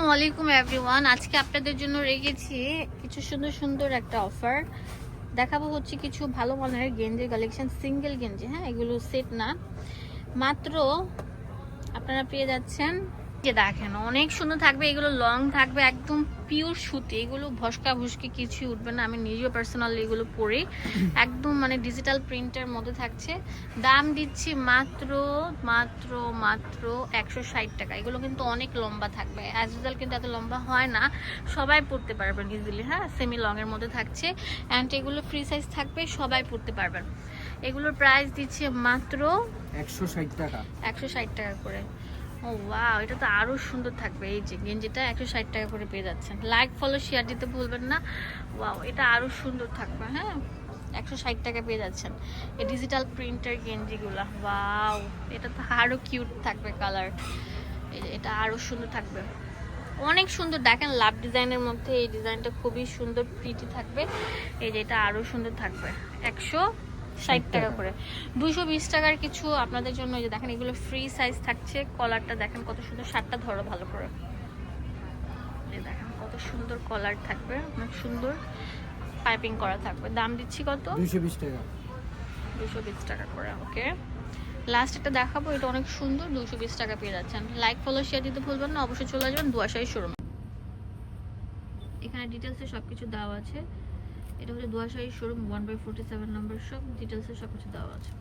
আসসালামু আলাইকুম এভরিওয়ান আজকে আপনাদের জন্য রেখেছি কিছু সুন্দর সুন্দর একটা অফার দেখাবো হচ্ছে কিছু ভালো মানের গেঞ্জি কালেকশন সিঙ্গেল গেঞ্জি। হ্যাঁ এগুলো সেট না। মাত্র আপনারা পেয়ে যাচ্ছেন যে দেখেন অনেক সুন্দর থাকবে এগুলো লং থাকবে একদম পিওর সুতি। এগুলো ভস্কা ভুসকি কিছুই উঠবে না আমি নিজেও পার্সোনালি এগুলো পরে। একদম মানে ডিজিটাল প্রিন্টের মধ্যে থাকছে। দাম দিচ্ছি মাত্র মাত্র মাত্র একশো ষাট টাকা। এগুলো কিন্তু অনেক লম্বা থাকবে। অ্যাজ ইউজাল কিন্তু এত লম্বা হয় না। সবাই পড়তে পারবেন ইজিলি হ্যাঁ? সেমি লংয়ের মধ্যে থাকছে। অ্যান্ড এগুলো ফ্রি সাইজ থাকবে সবাই পড়তে পারবেন। এগুলোর প্রাইস দিচ্ছে মাত্র একশো ষাট টাকা। একশো ষাট টাকা করে। ও ওয়াও এটা তো আরও সুন্দর থাকবে। এই যে গেঞ্জিটা একশো ষাট টাকা করে পেয়ে যাচ্ছেন। লাইক ফলো শেয়ার দিতে ভুলবেন না। ওয়াও এটা আরও সুন্দর থাকবে হ্যাঁ? একশো ষাট টাকা পেয়ে যাচ্ছেন। এই ডিজিটাল প্রিন্টার গেঞ্জিগুলা ওয়াও এটা তো আরও কিউট থাকবে কালার এটা আরও সুন্দর থাকবে। অনেক সুন্দর, দেখেন লাভ ডিজাইনের মধ্যে এই ডিজাইনটা খুবই সুন্দর প্রিটি থাকবে। এই যে এটা আরও সুন্দর থাকবে। একশো ষাট টাকা করে। দুশো বিশ টাকার কিছু আপনাদের জন্য এই যে দেখেন এগুলো ফ্রি সাইজ থাকছে। কলারটা দেখেন কত সুন্দর শার্টটা ধরো ভালো করে। এই দেখেন কত সুন্দর কলার থাকবে অনেক সুন্দর পাইপিং করা থাকবে। দাম দিচ্ছি কত? দুইশো বিশ টাকা। দুশো বিশ টাকা করে ওকে লাস্ট একটা দেখাবো এটা অনেক সুন্দর দুশো বিশ টাকা পেয়ে যাচ্ছেন। লাইক ফলো শেয়ার দিতে ভুলবেন না অবশ্যই চলে আসবেন দুয়াশাই শোরুম। এখানে ডিটেলসে সব কিছু দেওয়া আছে। এটা হচ্ছে দুয়াশাই showroom one by forty seven number সব ডিটেলসে সব কিছু দেওয়া আছে।